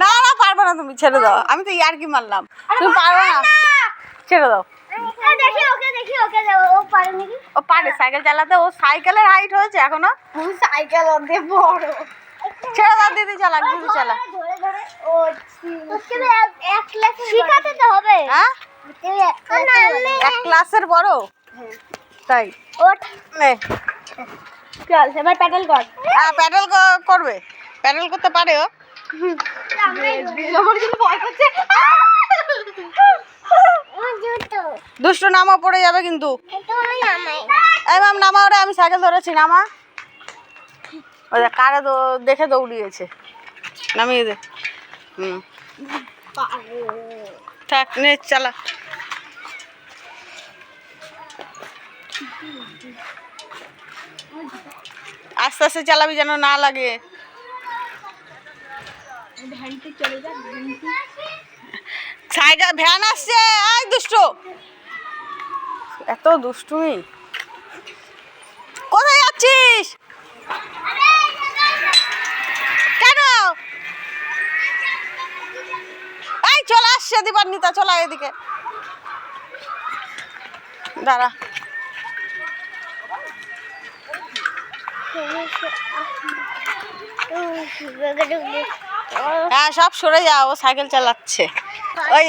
না না পারবে না তুমি ছেড়ে দাও। আমি তো ইয়ার্কি মারলাম। তুমি পারবে না। ছেড়ে দাও। ও পারে সাইকেল চালাতে ও সাইকেলের হাইট হয়েছে এখনও। সাইকেল ওদের বড়। ছেড়ে দাও দিদি চালাক দিদি চালা ধরে ধরে ও ওকে তো এক- হ্যাঁ? এক ক্লাসের বড়? তাই। ওঠ। নে। চল এবার প্যাডেল কর। হ্যাঁ প্যাডেল করবে। প্যাডেল করতে পারে ও। দুষ্টু নামা পড়ে যাবে কিন্তু। এই ম্যাম নামা ওরে আমি সাইকেল ধরেছি নামা। ওই কারে দেখে দৌড়িয়েছে। নামিয়ে দে। হুম। থাক নে চালা। আস্তে আস্তে চালাবি যেন না লাগে। সাইকেল ভ্যান আসছে আয় দুষ্টু। এত দুষ্টুমি। কোথায় যাচ্ছিস? কেন? এই চলে আসছে দীপান্বিতা চলে আয় এদিকে। দাঁড়া। হ্যাঁ সব সরে যা ও সাইকেল চালাচ্ছে। ওই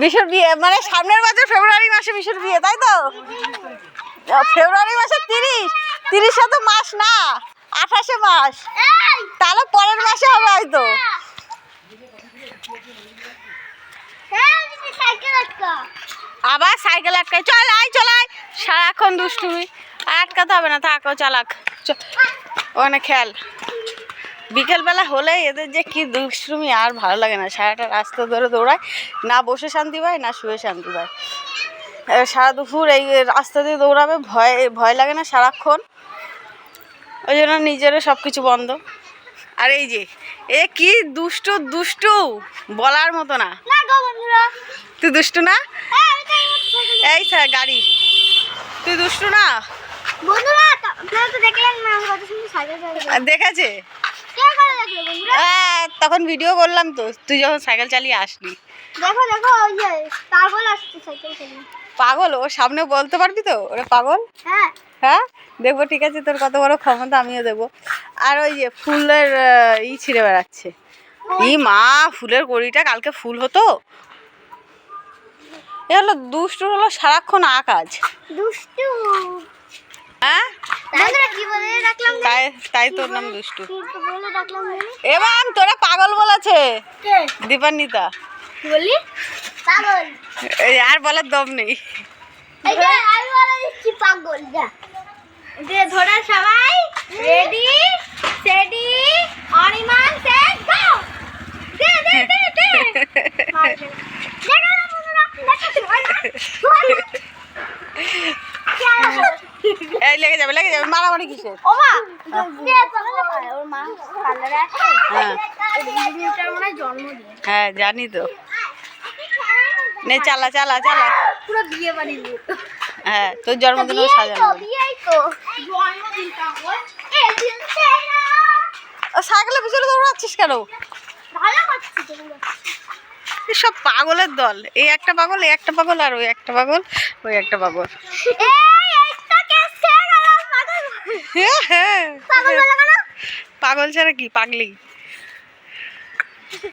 বিশুর বিয়ে মানে সামনের বছর ফেব্রুয়ারি মাসে বিশুর বিয়ে, তাই তো? ফেব্রুয়ারি মাসে তিরিশ, তিরিশে তো মাস না, আঠাশে মাস। তাহলে পরের মাসে হবে হয়তো। আবার সাইকেল আটকায়। চল আয় চল আয়। সারাক্ষণ দুষ্টুমি। আটকাতে হবে না, থাকো চালাক। ওখানে খেয়াল। বিকেলবেলা হলে এদের যে কি দুষ্টুমি আর ভালো লাগে না। সারাটা রাস্তা ধরে দৌড়ায় না বসে শান্তি পায় না শুয়ে শান্তি পায়। সারা দুপুর এই রাস্তা দিয়ে দৌড়াবে ভয় ভয় লাগে না সারাক্ষণ? ওই জন্য নিজেরও সব কিছু বন্ধ। আর এই যে এ কি দুষ্টু দুষ্টু! বলার মতো না। তুই দুষ্টু না? এই, এটা এই স্যার গাড়ি। তুই দুষ্টু না? বন্ধুরা দেখেছে তখন ভিডিও করলাম তো তুই যখন সাইকেল চালিয়ে আসলি। দেখো দেখো ওই যে পাগল আসছে সাইকেল চালিয়ে। পাগল? ও সামনে বলতে পারবি তো? ওরে পাগল? হ্যাঁ। হ্যাঁ? দেখব ঠিক আছে তোর কত বড় ক্ষমতা আমিও দেবো আর ওই যে ফুলের ই ছিঁড়ে বেড়াচ্ছে। ই মা ফুলের গড়িটা কালকে ফুল হতো? এ হলো দুষ্টু হলো সারাক্ষণ আকাজ দুষ্টু। তাই তাই তোর নাম দুষ্টু। এবার তোরা পাগল বলেছে। দীপান্বিতা। বলি আর বলার দম নেই। পাগল যা। দিয়ে ধরে সবাই। রেডি? সেডি অনিমান সেট গো দে দে দে দে মার দে। দেখো না বন্ধুরা, দেখো, ধর না, ধর না। এই লেগে যাবে লেগে যাবে মারামারি কিসের? ও মা! দে ওর মা! হ্যাঁ হয় জন্মদিন হ্যাঁ। জানি তো। নে চালা চালা চালা। পুরো বিয়ে বাড়ি হ্যাঁ তোর জন্মদিনও সাজানো। সাইকেলের পিছনে দৌড়াচ্ছিস কেন? ভালো করছিস তোমরা এই সব পাগলের দল। এই একটা পাগল এই একটা পাগল আর ওই একটা পাগল ওই একটা পাগল এই একটা কেসে গেল পাগল হ্যাঁ হ্যাঁ পাগল বলা কেন পাগল ছাড়া কি? পাগলি।